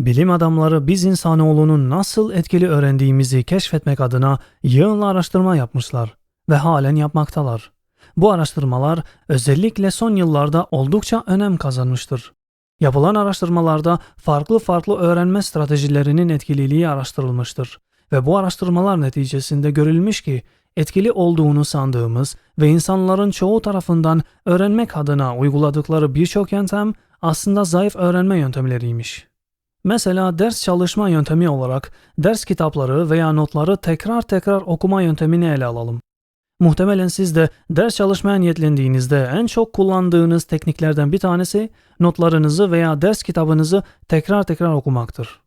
Bilim adamları biz insanoğlunun nasıl etkili öğrendiğimizi keşfetmek adına yığınla araştırma yapmışlar ve halen yapmaktalar. Bu araştırmalar özellikle son yıllarda oldukça önem kazanmıştır. Yapılan araştırmalarda farklı farklı öğrenme stratejilerinin etkililiği araştırılmıştır ve bu araştırmalar neticesinde görülmüş ki etkili olduğunu sandığımız ve insanların çoğu tarafından öğrenmek adına uyguladıkları birçok yöntem aslında zayıf öğrenme yöntemleriymiş. Mesela ders çalışma yöntemi olarak ders kitapları veya notları tekrar tekrar okuma yöntemini ele alalım. Muhtemelen siz de ders çalışmaya niyetlendiğinizde en çok kullandığınız tekniklerden bir tanesi notlarınızı veya ders kitabınızı tekrar tekrar okumaktır.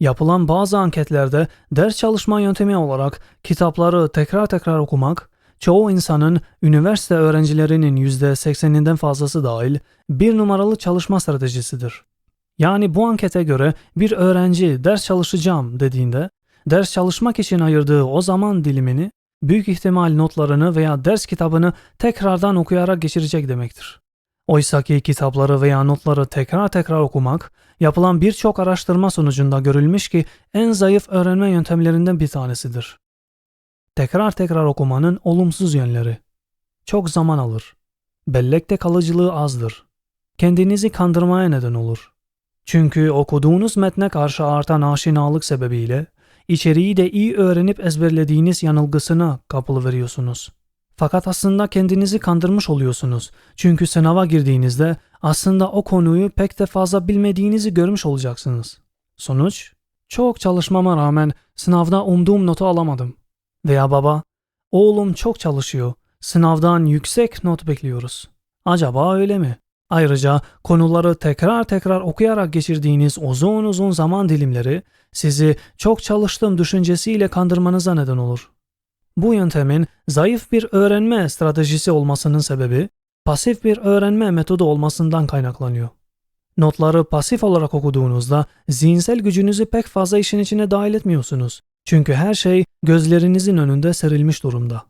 Yapılan bazı anketlerde ders çalışma yöntemi olarak kitapları tekrar tekrar okumak, çoğu insanın üniversite öğrencilerinin %80'inden fazlası dahil bir numaralı çalışma stratejisidir. Yani bu ankete göre bir öğrenci ders çalışacağım dediğinde ders çalışmak için ayırdığı o zaman dilimini büyük ihtimal notlarını veya ders kitabını tekrardan okuyarak geçirecek demektir. Oysaki kitapları veya notları tekrar tekrar okumak yapılan birçok araştırma sonucunda görülmüş ki en zayıf öğrenme yöntemlerinden bir tanesidir. Tekrar tekrar okumanın olumsuz yönleri. Çok zaman alır. Bellekte kalıcılığı azdır. Kendinizi kandırmaya neden olur. Çünkü okuduğunuz metne karşı artan aşinalık sebebiyle içeriği de iyi öğrenip ezberlediğiniz yanılgısına kapılı veriyorsunuz. Fakat aslında kendinizi kandırmış oluyorsunuz. Çünkü sınava girdiğinizde aslında o konuyu pek de fazla bilmediğinizi görmüş olacaksınız. Sonuç, çok çalışmama rağmen sınavda umduğum notu alamadım. Veya baba, oğlum çok çalışıyor, sınavdan yüksek not bekliyoruz. Acaba öyle mi? Ayrıca konuları tekrar tekrar okuyarak geçirdiğiniz uzun uzun zaman dilimleri sizi çok çalıştım düşüncesiyle kandırmanıza neden olur. Bu yöntemin zayıf bir öğrenme stratejisi olmasının sebebi pasif bir öğrenme metodu olmasından kaynaklanıyor. Notları pasif olarak okuduğunuzda zihinsel gücünüzü pek fazla işin içine dahil etmiyorsunuz. Çünkü her şey gözlerinizin önünde serilmiş durumda.